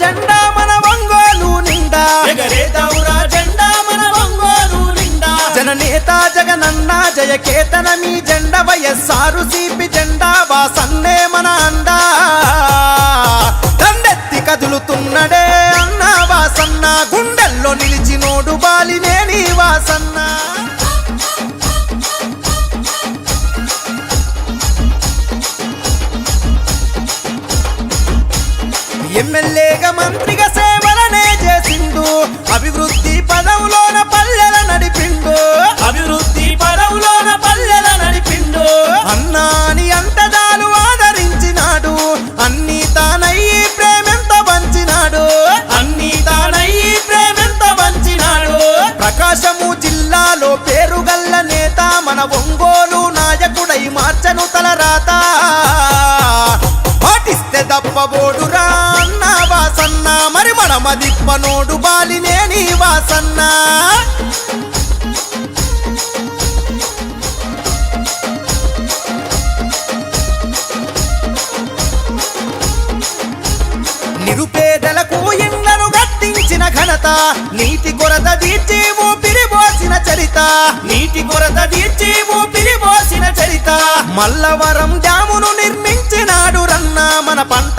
జెండా మన ఒంగోలు నిండా. ఎగరేదవురా జెండా మన నిండా. జననేత జగనన్న జయకేతన మీ జెండ వయస్సారు సిపి జెండా వాసన్నే మన అండా. దండెత్తి కదులుతున్నడే అన్న వాసన్న గుండెల్లో నిలిచినోడు బాలినేని వాసన్న. ఎమ్మెల్యేగా మంత్రిగా సేవలనే మోడు బాలినే నీ వాసన్న. నిరుపేదలకు ఇండ్లను కట్టించిన ఘనత నీటి కొరత తీర్చి ఊపిరి పోసిన చరిత. నీటి కొరత తీర్చి ఊపిరి పోసిన చరిత. మల్లవరం డ్యామును నిర్మించినాడు రన్న మన పంట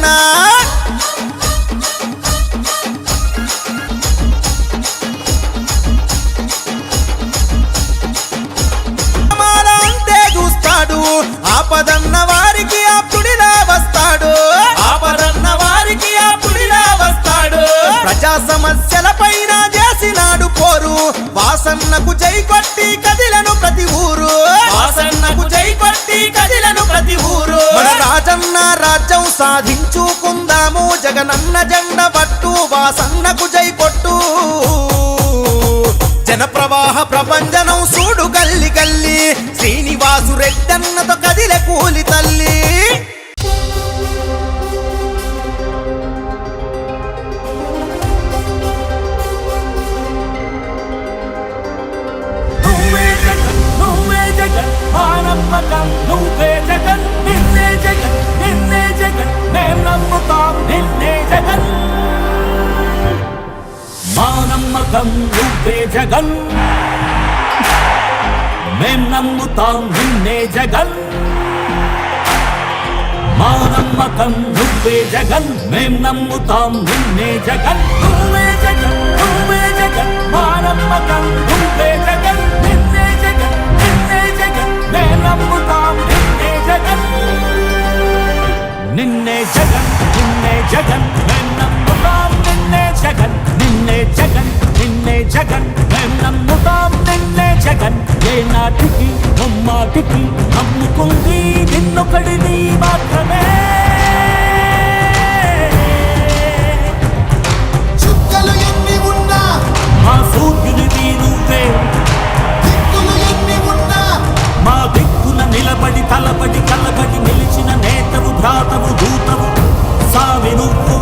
ప్రజా సమస్యల పైన చేసినాడు పోరు. వాసన్నకు జై కొట్టి కదిలను ప్రతి ఊరు. వాసన్నకు జై కొట్టి కదిలను ప్రతి ఊరు. మన రాజన్న రాజ్యం సాధించుకుందాము. జగనన్న జెండ పట్టు వాసన్నకు జై కొట్టు. జన ప్రవాహ ప్రపంచనం చూడు గల్లి గల్లి. శ్రీనివాసు రెడ్డన్నతో కదిలే కూలి తల్లి. నమ్మకం. నువ్వే జగన్ నిన్నే జగన్ నిన్నే జగన్. మేం నమ్ముతాం నిన్నే జగన్. మా నమ్మకం నువ్వే జగన్. మేం నమ్ముతాం నిన్నే జగన్. మా నమ్మకం నువ్వే జగన్. మేం నమ్ముతాం నిన్నే జగన్. జగన్ జగన్ నిన్నే జగన్ మేం నమ్ముతాం నిన్నే జగన్ నిన్నే జగన్ నిన్నే జగన్ నమ్ముతాం నిన్నే జగన్. ఏ నాటికి ముమ్మాటికి నమ్ముకుంది నిన్నొకడిని మాత్రమే. మా సూర్యునిది నువ్వే దిక్కులు ఎన్ని ఉన్నా మా దిక్కున నిలబడి తలబడి కలబడి నిలిచిన నేతవు భ్రాతవు దూతవు సావి నువ్వు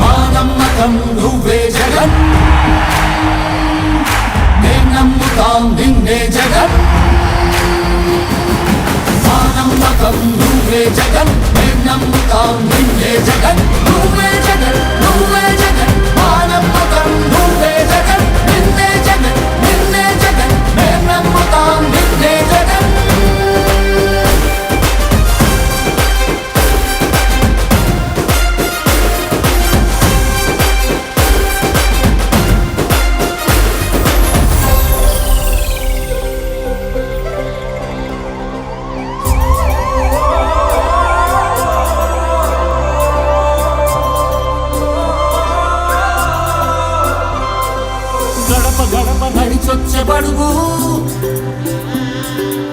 మా నమ్మకం నువ్వే జగన్. నేను నమ్ముతాం నిన్నే జగన్. మా నమ్మకం నువ్వే జగన్. నేను నమ్ముతాం నిన్నే జగన్. నువ్వే జగన్ నువ్వే జగన్. ఆశపడుగు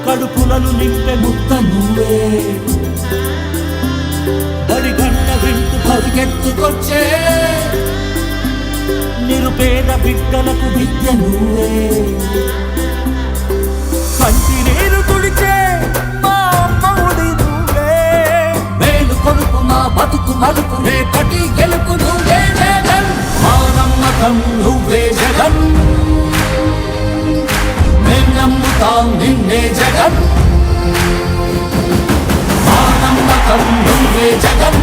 కడుపులను నింపే ముక్త నువ్వే బడిగంట వింటూ పరుగెత్తుకొచ్చే. నిరుపేద బిడ్డలకు విద్య నువ్వే కంటి నీరు తుడిచే మా అమ్మవుడి నువ్వే మేలు కొడుకు మా బతుకు మలుపు రేపటి గెలుపు నువ్వే మా నమ్మకం నువ్వే జగన్. జగన్. జగన్.